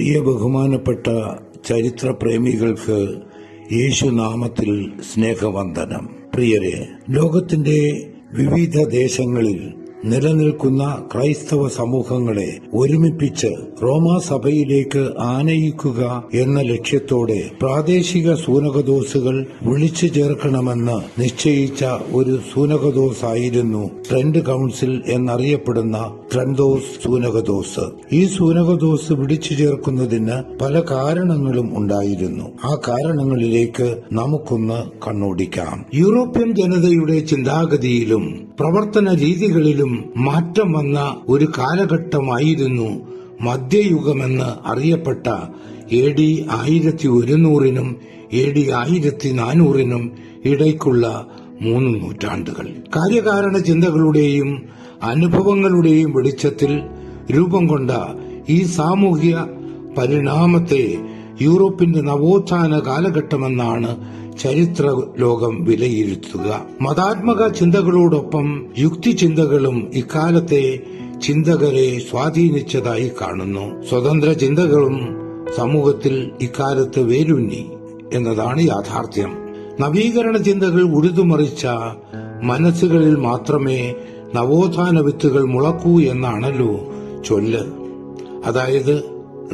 പ്രിയ ബഹുമാനപ്പെട്ട ചരിത്ര പ്രേമികൾക്ക് യേശുനാമത്തിൽ സ്നേഹവന്ദനം. പ്രിയരെ ലോകത്തിന്റെ വിവിധ ദേശങ്ങളിൽ നിലനിൽക്കുന്ന ക്രൈസ്തവ സമൂഹങ്ങളെ ഒരുമിപ്പിച്ച് റോമാസഭയിലേക്ക് ആനയിക്കുക എന്ന ലക്ഷ്യത്തോടെ പ്രാദേശിക സൂനകദോസുകൾ വിളിച്ചു ചേർക്കണമെന്ന് നിശ്ചയിച്ച ഒരു സൂനകദോസായിരുന്നു ട്രെൻഡ് കൌൺസിൽ എന്നറിയപ്പെടുന്ന ട്രെൻഡോസ് സൂനകദോസ്. ഈ സൂനകദോസ് വിളിച്ചു ചേർക്കുന്നതിന് പല കാരണങ്ങളും ഉണ്ടായിരുന്നു. ആ കാരണങ്ങളിലേക്ക് നമുക്കൊന്ന് കണ്ണോടിക്കാം. യൂറോപ്യൻ ജനതയുടെ ചിന്താഗതിയിലും പ്രവർത്തന രീതികളിലും മാറ്റം വന്ന ഒരു കാലഘട്ടമായിരുന്നു മധ്യയുഗമെന്ന് അറിയപ്പെട്ട എ ഡി ആയിരത്തി ഒരുന്നൂറിനും എ ഡി ആയിരത്തി നാനൂറിനും ഇടയ്ക്കുള്ള മൂന്ന് നൂറ്റാണ്ടുകൾ. കാര്യകാരണ ചിന്തകളുടെയും അനുഭവങ്ങളുടെയും വെളിച്ചത്തിൽ രൂപം കൊണ്ട ഈ സാമൂഹ്യ പരിണാമത്തെ യൂറോപ്പിന്റെ നവോത്ഥാന കാലഘട്ടമെന്നാണ് ചരിത്ര ലോകം വിലയിരുത്തുക. മതാത്മക ചിന്തകളോടൊപ്പം യുക്തി ചിന്തകളും ഇക്കാലത്തെ ചിന്തകരെ സ്വാധീനിച്ചതായി കാണുന്നു. സ്വതന്ത്ര ചിന്തകളും സമൂഹത്തിൽ ഇക്കാലത്ത് വേരുന്നി എന്നതാണ് യാഥാർത്ഥ്യം. നവീകരണ ചിന്തകൾ ഉഴുതുമറിച്ച മനസ്സുകളിൽ മാത്രമേ നവോത്ഥാന വിത്തുകൾ മുളക്കൂ എന്നാണല്ലോ ചൊല്ല്. അതായത്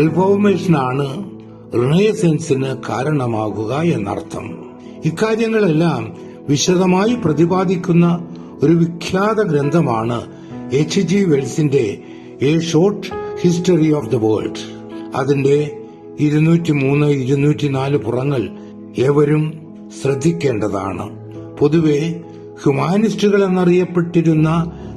റിഫോർമേഷനാണ് റിനേസൻസിന് കാരണമാകുക എന്നർത്ഥം. ഇക്കാര്യങ്ങളെല്ലാം വിശദമായി പ്രതിപാദിക്കുന്ന ഒരു വിഖ്യാത ഗ്രന്ഥമാണ് H G വെൽസിന്റെ a short history of the world അതിന്റെ ഇരുന്നൂറ്റി മൂന്ന് ഇരുന്നൂറ്റി നാല് പുറങ്ങൾ ഏവരും ശ്രദ്ധിക്കേണ്ടതാണ്. പൊതുവെ ഹ്യൂമാനിസ്റ്റുകൾ എന്നറിയപ്പെട്ടിരുന്ന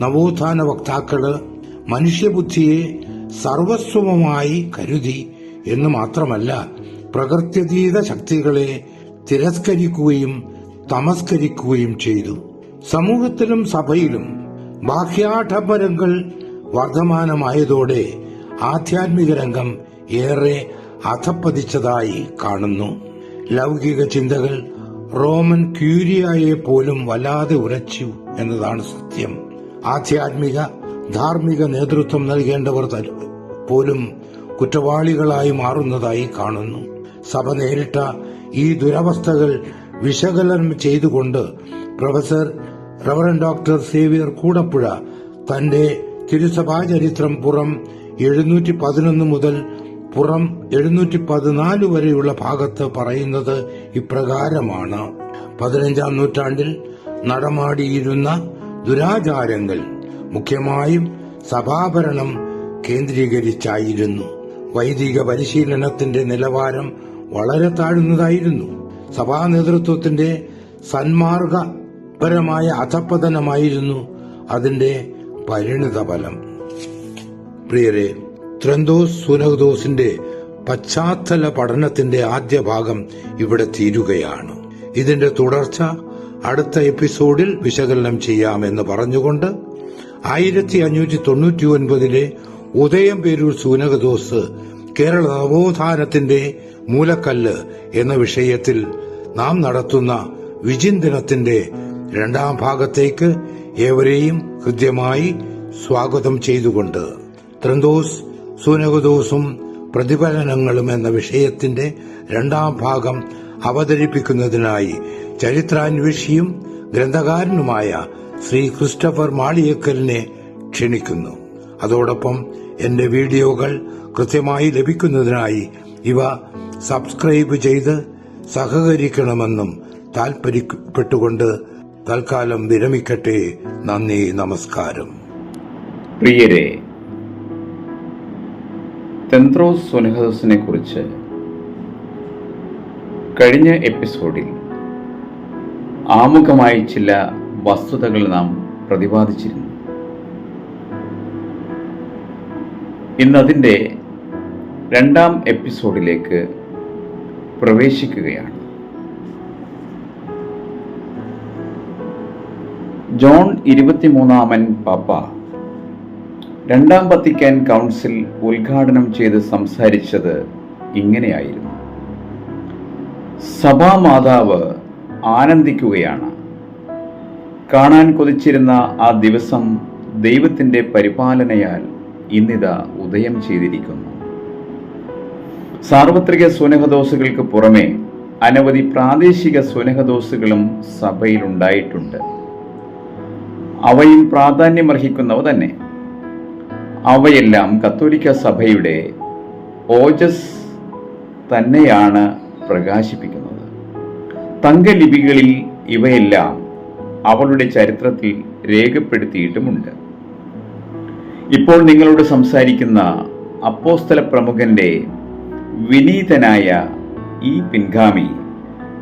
നവോത്ഥാന വക്താക്കൾ മനുഷ്യബുദ്ധിയെ സർവസ്വമായി കരുതി എന്ന് മാത്രമല്ല പ്രകൃത്യതീത ശക്തികളെ തിരസ്കരിക്കുകയും തമസ്കരിക്കുകയും ചെയ്തു. സമൂഹത്തിലും സഭയിലും ബാഹ്യാഠംബരങ്ങൾ വർധമാനമായതോടെ ആധ്യാത്മിക രംഗം ഏറെ അധപ്പതിച്ചതായി കാണുന്നു. ലൗകിക ചിന്തകൾ റോമൻ ക്യൂരിയായെ പോലും വല്ലാതെ ഉരച്ചു എന്നതാണ് സത്യം. ആധ്യാത്മിക ധാർമ്മിക നേതൃത്വം നൽകേണ്ടവർ പോലും കുറ്റവാളികളായി മാറുന്നതായി കാണുന്നു. സഭ നേരിട്ട ഈ ദുരവസ്ഥകൾ വിശകലനം ചെയ്തുകൊണ്ട് professor reverend doctor Xavier Koodappuzha തന്റെ തിരുസഭാ ചരിത്രം പുറം എഴുന്നൂറ്റി പതിനൊന്ന് മുതൽ പുറം എഴുന്നൂറ്റി പതിനാല് വരെയുള്ള ഭാഗത്ത് പറയുന്നത് ഇപ്രകാരമാണ്. പതിനഞ്ചാം നൂറ്റാണ്ടിൽ നടമാടിയിരുന്ന ദുരാചാരങ്ങൾ മുഖ്യമായും സഭാഭരണം കേന്ദ്രീകരിച്ചായിരുന്നു. വൈദിക പരിശീലനത്തിന്റെ നിലവാരം വളരെ താഴ്ന്നതായിരുന്നു. സഭാ നേതൃത്വത്തിന്റെ സന്മാർഗപരമായ അധപ്പതനമായിരുന്നു അതിന്റെ പരിണിത ഫലം പ്രിയരെ ത്രന്തോസ് സുനഹദോസിന്റെ പശ്ചാത്തല പഠനത്തിന്റെ ആദ്യ ഭാഗം ഇവിടെ തീരുകയാണ്. ഇതിന്റെ തുടർച്ച അടുത്ത എപ്പിസോഡിൽ വിശകലനം ചെയ്യാമെന്ന് പറഞ്ഞുകൊണ്ട് ആയിരത്തി അഞ്ഞൂറ്റി തൊണ്ണൂറ്റി ഒൻപതിലെ ഉദയം പേരൂർ സൂനകദോസ് കേരള നവോത്ഥാനത്തിന്റെ മൂലക്കല്ല് എന്ന വിഷയത്തിൽ നാം നടത്തുന്ന വിചിന്തനത്തിന്റെ രണ്ടാം ഭാഗത്തേക്ക് ഏവരെയും ഹൃദ്യമായി സ്വാഗതം ചെയ്തുകൊണ്ട് ത്രന്തോസ് സൂനകദോസും പ്രതിഫലനങ്ങളും എന്ന വിഷയത്തിന്റെ രണ്ടാം ഭാഗം അവതരിപ്പിക്കുന്നതിനായി ചരിത്രാന്വേഷിയും ഗ്രന്ഥകാരനുമായ ശ്രീ ക്രിസ്റ്റഫർ മാളിയേക്കലിനെ ക്ഷണിക്കുന്നു. അതോടൊപ്പം എന്റെ വീഡിയോകൾ കൃത്യമായി ലഭിക്കുന്നതിനായി ഇവ സബ്സ്ക്രൈബ് ചെയ്ത് സഹകരിക്കണമെന്നും താൽപര്യപ്പെട്ടുകൊണ്ട് തൽക്കാലം വിരമിക്കട്ടെ. നന്ദി നമസ്കാരം. പ്രിയരെ തെന്ത്രോസ് സുനഹദസിനെ കുറിച്ച് കഴിഞ്ഞ എപ്പിസോഡിൽ ആമുഖമായി ചില വസ്തുതകൾ നാം പ്രതിപാദിച്ചിരുന്നു. ഇന്നതിന്റെ രണ്ടാം എപ്പിസോഡിലേക്ക് പ്രവേശിക്കുകയാണ്. ജോൺ ഇരുപത്തിമൂന്നാമൻ പാപ്പ രണ്ടാം വത്തിക്കാൻ കൗൺസിൽ ഉദ്ഘാടനം ചെയ്ത് സംസാരിച്ചത് ഇങ്ങനെയായിരുന്നു. സഭാമാതാവ് ആനന്ദിക്കുകയാണ്. കാണാൻ കൊതിച്ചിരുന്ന ആ ദിവസം ദൈവത്തിന്റെ പരിപാലനയാൽ ഇന്നിതാ ഉദയം ചെയ്തിരിക്കുന്നു. സാർവത്രിക സുനഹദോസുകൾക്ക് പുറമെ അനവധി പ്രാദേശിക സുനഹദോസുകളും സഭയിലുണ്ടായിട്ടുണ്ട്. അവയും പ്രാധാന്യമർഹിക്കുന്നവ തന്നെ. അവയെല്ലാം കത്തോലിക്ക സഭയുടെ ഓജസ് തന്നെയാണ് പ്രകാശിപ്പിക്കുന്നത്. തങ്കലിപികളിൽ ഇവയെല്ലാം അവളുടെ ചരിത്രത്തിൽ രേഖപ്പെടുത്തിയിട്ടുമുണ്ട്. ഇപ്പോൾ നിങ്ങളോട് സംസാരിക്കുന്ന അപ്പോസ്തല പ്രമുഖന്റെ വിനീതനായ ഈ പിൻഗാമി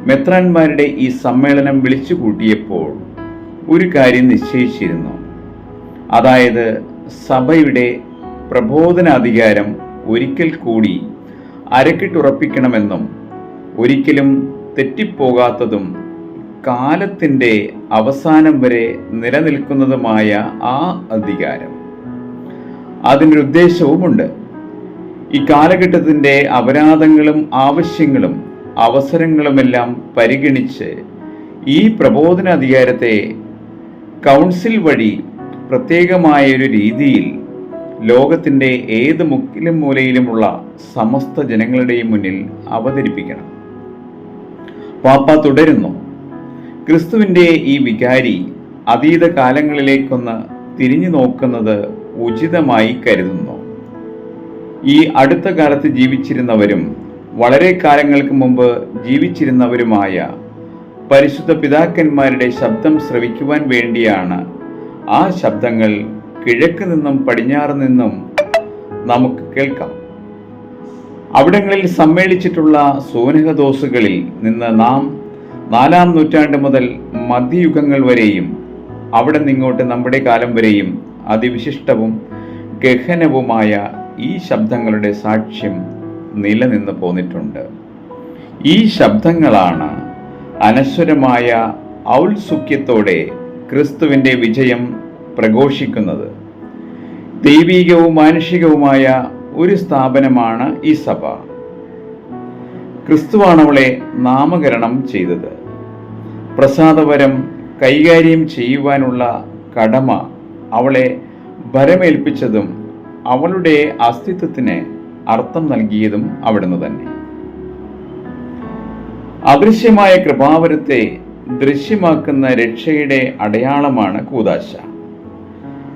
മെത്രാന്മാരുടെ ഈ സമ്മേളനം വിളിച്ചു കൂട്ടിയപ്പോൾ ഒരു കാര്യം നിശ്ചയിച്ചിരുന്നു. അതായത് സഭയുടെ പ്രബോധനാധികാരം ഒരിക്കൽ കൂടി അരക്കിട്ടുറപ്പിക്കണമെന്നും ഒരിക്കലും തെറ്റിപ്പോകാത്തതും കാലത്തിന്റെ അവസാനം വരെ നിലനിൽക്കുന്നതുമായ ആ അധികാരം. അതിന്റെ ഈ കാലഘട്ടത്തിന്റെ അപരാധങ്ങളും ആവശ്യങ്ങളും അവസരങ്ങളുമെല്ലാം പരിഗണിച്ച് ഈ പ്രബോധന അധികാരത്തെ കൗൺസിൽ വഴി പ്രത്യേകമായൊരു രീതിയിൽ ലോകത്തിന്റെ ഏത് മുക്കിലും മൂലയിലുമുള്ള സമസ്ത ജനങ്ങളുടെയും മുന്നിൽ അവതരിപ്പിക്കണം. പാപ്പ തുടരുന്നു. ക്രിസ്തുവിന്റെ ഈ വികാരി അതീത കാലങ്ങളിലേക്കൊന്ന് തിരിഞ്ഞു നോക്കുന്നത് ഉചിതമായി കരുതുന്നു. ഈ അടുത്ത കാലത്ത് ജീവിച്ചിരുന്നവരും വളരെ കാലങ്ങൾക്ക് മുമ്പ് ജീവിച്ചിരുന്നവരുമായ പരിശുദ്ധ പിതാക്കന്മാരുടെ ശബ്ദം ശ്രവിക്കുവാൻ വേണ്ടിയാണ് ആ ശബ്ദങ്ങൾ കിഴക്ക് നിന്നും പടിഞ്ഞാറ് നിന്നും നമുക്ക് കേൾക്കാം. അവിടങ്ങളിൽ സമ്മേളിച്ചിട്ടുള്ള സോനഹദോസുകളിൽ നിന്ന് നാം നാലാം നൂറ്റാണ്ട് മുതൽ മധ്യയുഗങ്ങൾ വരെയും അവിടെ നിങ്ങോട്ട് നമ്മുടെ കാലം വരെയും അതിവിശിഷ്ടവും ഗഹനവുമായ ഈ ശബ്ദങ്ങളുടെ സാക്ഷ്യം നിലനിന്ന് പോന്നിട്ടുണ്ട്. ഈ ശബ്ദങ്ങളാണ് അനശ്വരമായ ഔത്സുഖ്യത്തോടെ ക്രിസ്തുവിന്റെ വിജയം പ്രഘോഷിക്കുന്നത്. ദൈവീകവും മാനുഷികവുമായ ഒരു സ്ഥാപനമാണ് ഈ സഭ. ക്രിസ്തുവാണ് അവളെ നാമകരണം ചെയ്തത്. പ്രസാദപരം കൈകാര്യം ചെയ്യുവാനുള്ള കടമ അവളെ ഭരമേൽപ്പിച്ചതും അവളുടെ അസ്തിത്വത്തിന് അർത്ഥം നൽകിയതും അവിടുന്ന് തന്നെ. അദൃശ്യമായ കൃപാവരത്തെ ദൃശ്യമാക്കുന്ന രക്ഷയുടെ അടയാളമാണ് കൂതാശ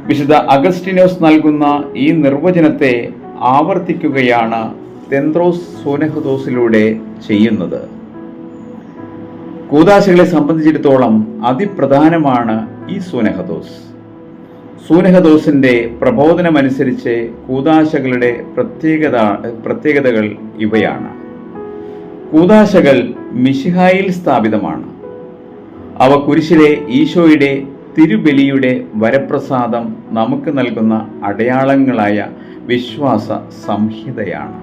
വിശുദ്ധ അഗസ്റ്റിനോസ് നൽകുന്ന ഈ നിർവചനത്തെ ആവർത്തിക്കുകയാണ് തെന്ത്രോസ് സോനഹദോസിലൂടെ ചെയ്യുന്നത്. കൂതാശകളെ സംബന്ധിച്ചിടത്തോളം അതിപ്രധാനമാണ് ഈ സൂനഹദോസ്. സൂനഹദോസിന്റെ പ്രബോധനമനുസരിച്ച് കൂതാശകളുടെ പ്രത്യേകത പ്രത്യേകതകൾ ഇവയാണ്. കൂതാശകൾ മിഷിഹായിൽ സ്ഥാപിതമാണ്. അവ കുരിശിലെ ഈശോയുടെ തിരുബലിയുടെ വരപ്രസാദം നമുക്ക് നൽകുന്ന അടയാളങ്ങളായ വിശ്വാസ സംഹിതയാണ്.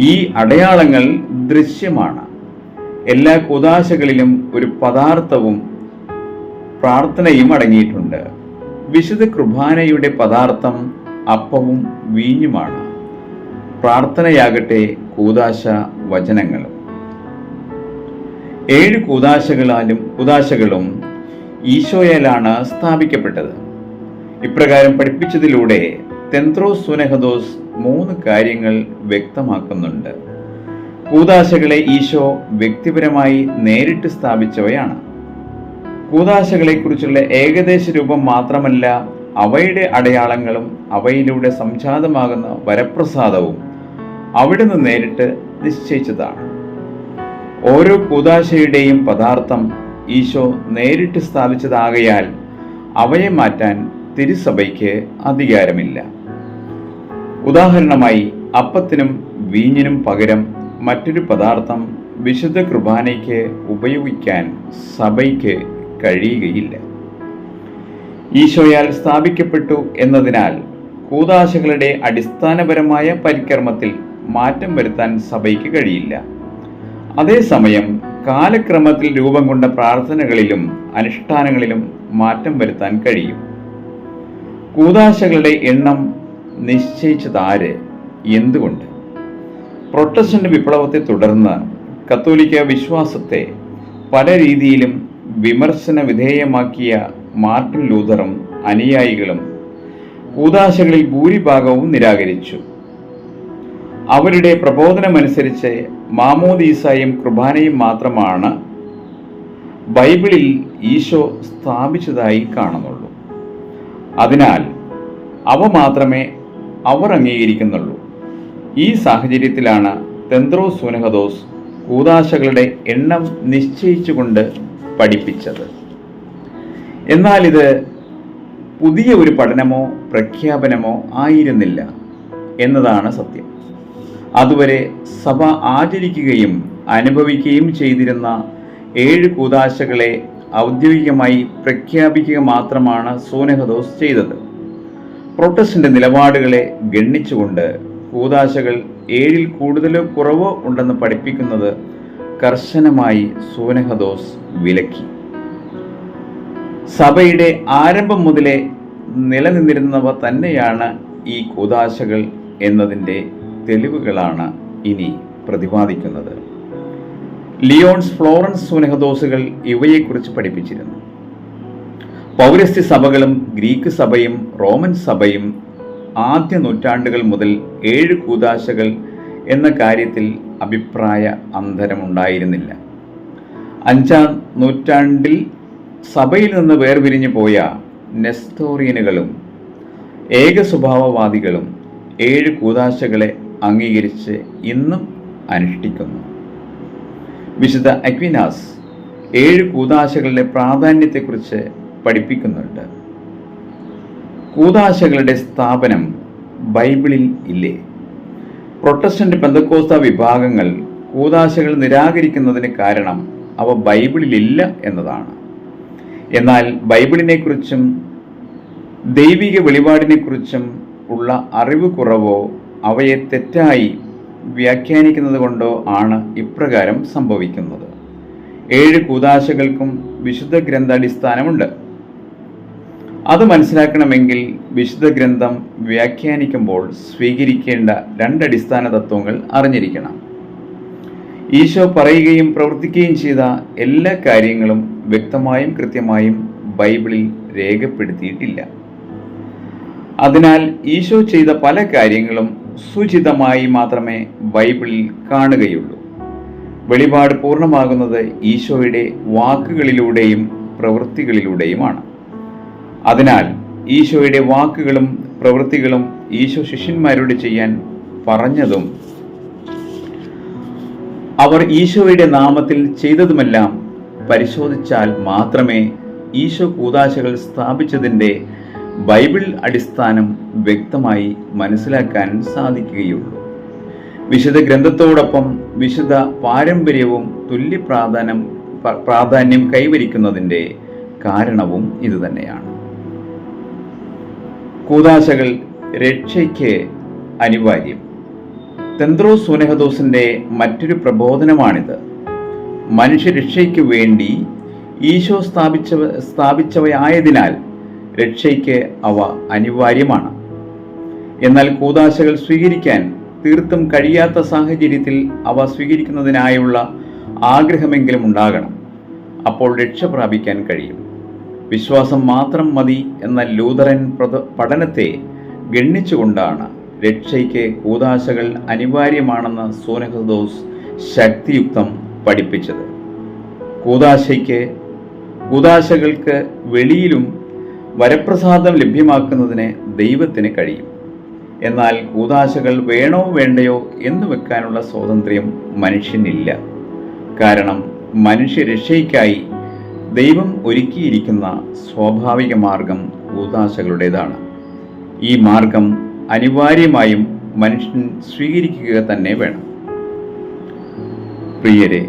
ഈ അടയാളങ്ങൾ ദൃശ്യമാണ്. എല്ലാ കൂതാശകളിലും ഒരു പദാർത്ഥവും പ്രാർത്ഥനയും അടങ്ങിയിട്ടുണ്ട്. വിശുദ്ധ കുർബാനയുടെ പദാർത്ഥം അപ്പവും വീഞ്ഞുമാണ്. പ്രാർത്ഥനയാകട്ടെ കൂതാശ വചനങ്ങളും ഏഴ് കൂതാശകളാലും കൂതാശകളും ഈശോയാലാണ് സ്ഥാപിക്കപ്പെട്ടത്. ഇപ്രകാരം പഠിപ്പിച്ചതിലൂടെ തെന്ത്രോസ് സുനഹദോസ് മൂന്ന് കാര്യങ്ങൾ വ്യക്തമാക്കുന്നുണ്ട്. കൂതാശകളെ ഈശോ വ്യക്തിപരമായി നേരിട്ട് സ്ഥാപിച്ചവയാണ്. കൂതാശകളെക്കുറിച്ചുള്ള ഏകദേശ രൂപം മാത്രമല്ല അവയുടെ അടയാളങ്ങളും അവയിലൂടെ സംജാതമാകുന്ന വരപ്രസാദവും അവിടുന്ന് നേരിട്ട് നിശ്ചയിച്ചതാണ്. ഓരോ കൂതാശയുടെയും പദാർത്ഥം ഈശോ നേരിട്ട് സ്ഥാപിച്ചതാകയാൽ അവയെ മാറ്റാൻ തിരുസഭയ്ക്ക് അധികാരമില്ല. ഉദാഹരണമായി അപ്പത്തിനും വീഞ്ഞിനും പകരം മറ്റൊരു പദാർത്ഥം വിശുദ്ധ കുർബാനയ്ക്ക് ഉപയോഗിക്കാൻ സഭയ്ക്ക് കഴിയുകയില്ല. ഈശോയാൽ സ്ഥാപിക്കപ്പെട്ടു എന്നതിനാൽ കൂതാശകളുടെ അടിസ്ഥാനപരമായ പരിക്രമത്തിൽ മാറ്റം വരുത്താൻ സഭയ്ക്ക് കഴിയില്ല. അതേസമയം കാലക്രമത്തിൽ രൂപം കൊണ്ട പ്രാർത്ഥനകളിലും അനുഷ്ഠാനങ്ങളിലും മാറ്റം വരുത്താൻ കഴിയും. കൂതാശകളുടെ എണ്ണം നിശ്ചയിച്ചതാര്? എന്തുകൊണ്ട്? പ്രൊട്ടസ്റ്റന്റ് വിപ്ലവത്തെ തുടർന്ന് കത്തോലിക്ക വിശ്വാസത്തെ പല രീതിയിലും വിമർശന വിധേയമാക്കിയ മാർട്ടിൻ ലൂതറും അനുയായികളും കൂതാശകളിൽ ഭൂരിഭാഗവും നിരാകരിച്ചു. അവരുടെ പ്രബോധനമനുസരിച്ച് മാമോദീസായും കുർബാനയും മാത്രമാണ് ബൈബിളിൽ ഈശോ സ്ഥാപിച്ചതായി കാണുന്നുള്ളൂ. അതിനാൽ അവ മാത്രമേ അവർ അംഗീകരിക്കുന്നുള്ളൂ. ഈ സാഹചര്യത്തിലാണ് തെന്ത്രോ സുനഹദോസ് കൂതാശകളുടെ എണ്ണം നിശ്ചയിച്ചുകൊണ്ട് പഠിപ്പിച്ചത്. എന്നാൽ ഇത് പുതിയ ഒരു പഠനമോ പ്രഖ്യാപനമോ ആയിരുന്നില്ല എന്നതാണ് സത്യം. അതുവരെ സഭ ആചരിക്കുകയും അനുഭവിക്കുകയും ചെയ്തിരുന്ന ഏഴ് കൂതാശകളെ ഔദ്യോഗികമായി പ്രഖ്യാപിക്കുക മാത്രമാണ് സോനഹദോസ് ചെയ്തത്. പ്രൊട്ടസ്റ്റിന്റെ നിലപാടുകളെ ഗണ്ണിച്ചുകൊണ്ട് കൂതാശകൾ ഏഴിൽ കൂടുതലോ കുറവോ ഉണ്ടെന്ന് പഠിപ്പിക്കുന്നത് കർശനമായി സൂനഹദോസ് വിലക്കി. സഭയുടെ ആരംഭം മുതലേ നിലനിന്നിരുന്നവ തന്നെയാണ് ഈ കൂതാശകൾ എന്നതിന്റെ തെളിവുകളാണ് ഇനി പ്രതിപാദിക്കുന്നത്. ലിയോൺസ് ഫ്ലോറൻസ് സുനഹദോസുകൾ ഇവയെക്കുറിച്ച് പഠിപ്പിച്ചിരുന്നു. പൗരസ്ത്യ സഭകളും ഗ്രീക്ക് സഭയും റോമൻ സഭയും ആദ്യ നൂറ്റാണ്ടുകൾ മുതൽ ഏഴ് കൂതാശകൾ എന്ന കാര്യത്തിൽ അഭിപ്രായ അന്തരമുണ്ടായിരുന്നില്ല. അഞ്ചാം നൂറ്റാണ്ടിൽ സഭയിൽ നിന്ന് വേർപിരിഞ്ഞു പോയ നെസ്തോറിയനുകളും ഏക സ്വഭാവവാദികളും ഏഴ് കൂതാശകളെ അംഗീകരിച്ച് ഇന്നും അനുഷ്ഠിക്കുന്നു. വിശുദ്ധ അക്വിനാസ് ഏഴ് കൂതാശകളുടെ പ്രാധാന്യത്തെക്കുറിച്ച് പഠിപ്പിക്കുന്നുണ്ട്. കൂതാശകളുടെ സ്ഥാപനം ബൈബിളിൽ ഇല്ലേ? പ്രൊട്ടസ്റ്റന്റ് പെന്തക്കോസ്ത വിഭാഗങ്ങൾ കൂതാശകൾ നിരാകരിക്കുന്നതിന് കാരണം അവ ബൈബിളിലില്ല എന്നതാണ്. എന്നാൽ ബൈബിളിനെക്കുറിച്ചും ദൈവിക വെളിപാടിനെക്കുറിച്ചും ഉള്ള അറിവ് കുറവോ അവയെ തെറ്റായി വ്യാഖ്യാനിക്കുന്നത് കൊണ്ടോ ആണ് ഇപ്രകാരം സംഭവിക്കുന്നത്. ഏഴ് കൂതാശകൾക്കും വിശുദ്ധ ഗ്രന്ഥാടിസ്ഥാനമുണ്ട്. അത് മനസ്സിലാക്കണമെങ്കിൽ വിശുദ്ധ ഗ്രന്ഥം വ്യാഖ്യാനിക്കുമ്പോൾ സ്വീകരിക്കേണ്ട രണ്ടടിസ്ഥാന തത്വങ്ങൾ അറിഞ്ഞിരിക്കണം. ഈശോ പറയുകയും പ്രവർത്തിക്കുകയും ചെയ്ത എല്ലാ കാര്യങ്ങളും വ്യക്തമായും കൃത്യമായും ബൈബിളിൽ രേഖപ്പെടുത്തിയിട്ടില്ല. അതിനാൽ ഈശോ ചെയ്ത പല കാര്യങ്ങളും സുചിതമായി മാത്രമേ ബൈബിളിൽ കാണുകയുള്ളൂ. വെളിപാട് പൂർണമാകുന്നത് ഈശോയുടെ വാക്കുകളിലൂടെയും പ്രവൃത്തികളിലൂടെയുമാണ്. അതിനാൽ ഈശോയുടെ വാക്കുകളും പ്രവൃത്തികളും ഈശോ ശിഷ്യന്മാരോട് ചെയ്യാൻ പറഞ്ഞതും അവർ ഈശോയുടെ നാമത്തിൽ ചെയ്തതുമെല്ലാം പരിശോധിച്ചാൽ മാത്രമേ ഈശോ കൂതാശകൾ സ്ഥാപിച്ചതിന്റെ ബൈബിൾ അടിസ്ഥാനം വ്യക്തമായി മനസ്സിലാക്കാൻ സാധിക്കുകയുള്ളൂ. വിശുദ്ധ ഗ്രന്ഥത്തോടൊപ്പം വിശുദ്ധ പാരമ്പര്യവും തുല്യ പ്രാധാന്യം പ്രാധാന്യം കൈവരിക്കുന്നതിന്റെ കാരണവും ഇതുതന്നെയാണ്. കൂതാശകൾ രക്ഷയ്ക്ക് അനിവാര്യം. തെന്ത്രോ സുനഹദോസിന്റെ മറ്റൊരു പ്രബോധനമാണിത്. മനുഷ്യരക്ഷയ്ക്ക് വേണ്ടി ഈശോ സ്ഥാപിച്ചവ സ്ഥാപിച്ചവയായതിനാൽ രക്ഷയ്ക്ക് അവ അനിവാര്യമാണ്. എന്നാൽ കൂതാശകൾ സ്വീകരിക്കാൻ തീർത്തും കഴിയാത്ത സാഹചര്യത്തിൽ അവ സ്വീകരിക്കുന്നതിനായുള്ള ആഗ്രഹമെങ്കിലും ഉണ്ടാകണം. അപ്പോൾ രക്ഷ പ്രാപിക്കാൻ കഴിയും. വിശ്വാസം മാത്രം മതി എന്ന ലൂതറൻ പഠനത്തെ ഗണ്ണിച്ചുകൊണ്ടാണ് രക്ഷയ്ക്ക് കൂതാശകൾ അനിവാര്യമാണെന്ന് സോനഹദോസ് ശക്തിയുക്തം പഠിപ്പിച്ചത്. കൂതാശയ്ക്ക് കൂതാശകൾക്ക് വെളിയിലും വരപ്രസാദം ലഭ്യമാക്കുന്നതിന് ദൈവത്തിന് കഴിയും. എന്നാൽ കൂതാശകൾ വേണോ വേണ്ടയോ എന്ന് വെക്കാനുള്ള സ്വാതന്ത്ര്യം മനുഷ്യനില്ല. കാരണം മനുഷ്യരക്ഷയ്ക്കായി ദൈവം ഒരുക്കിയിരിക്കുന്ന സ്വാഭാവിക മാർഗം കൂതാശകളുടേതാണ് ഈ മാർഗം അനിവാര്യമായും മനുഷ്യൻ സ്വീകരിക്കുക തന്നെ വേണം. പ്രിയരെ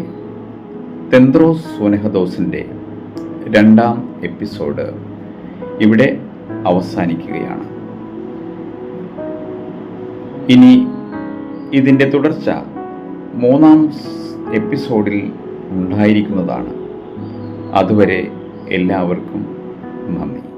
തെന്ത്രോസ് സോനഹദോസിന്റെ രണ്ടാം എപ്പിസോഡ് ഇവിടെ അവസാനിക്കുകയാണ്. ഇനി ഇതിന്റെ തുടർച്ച മൂന്നാം എപ്പിസോഡിൽ ഉണ്ടായിരിക്കുന്നതാണ്. അതുവരെ എല്ലാവർക്കും നന്ദി.